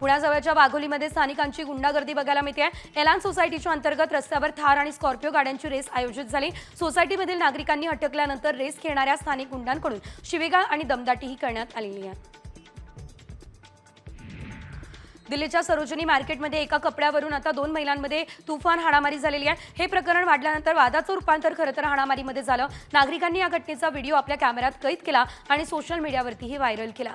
पुण्याजवळच्या वाघोलीमध्ये स्थानिकांची गुंडागर्दी बघायला मिळते एलान सोसायटीच्या अंतर्गत रस्त्यावर थार आणि स्कॉर्पिओ गाड्यांची रेस आयोजित झाली. सोसायटीमधील नागरिकांनी अटकल्यानंतर रेस खेळणाऱ्या स्थानिक गुंडांकडून शिवेगाळ आणि दमदाटीही करण्यात आलेली आहे. दिल्लीच्या सरोजिनी मार्केटमध्ये एका कपड्यावरून आता दोन महिलांमध्ये तुफान हाणामारी झालेली आहे. हे प्रकरण वाढल्यानंतर वादाचं रूपांतर खरं तर हाणामारीमध्ये झालं. नागरिकांनी या घटनेचा व्हिडिओ आपल्या कॅमेऱ्यात कैद केला आणि सोशल मीडियावरतीही व्हायरल केला.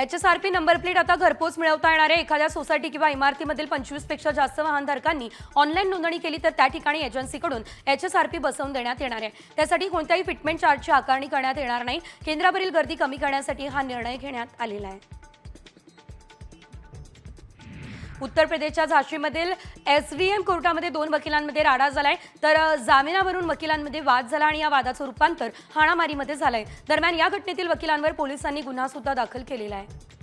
H S R P number plate आता घरपोच मिळवता येणाऱ्या एखाद्या सोसायटी किंवा इमारतीमधील पंचवीसपेक्षा जास्त वाहनधारकांनी ऑनलाईन नोंदणी केली तर त्या ठिकाणी एजन्सीकडून एच एस आर पी बसवून देण्यात येणार आहे. त्यासाठी कोणत्याही फिटमेंट चार्जची आकारणी करण्यात येणार नाही. केंद्रावरील गर्दी कमी करण्यासाठी हा निर्णय घेण्यात आलेला आहे. उत्तर प्रदेशच्या झाशीमधील एस व्ही एम कोर्टामध्ये दोन वकिलांमध्ये राडा झालाय. तर जामिनावरून वकिलांमध्ये वाद झाला आणि या वादाचं रूपांतर हाणामारीमध्ये झालंय. दरम्यान या घटनेतील वकिलांवर पोलिसांनी गुन्हा सुद्धा दाखल केलेला आहे.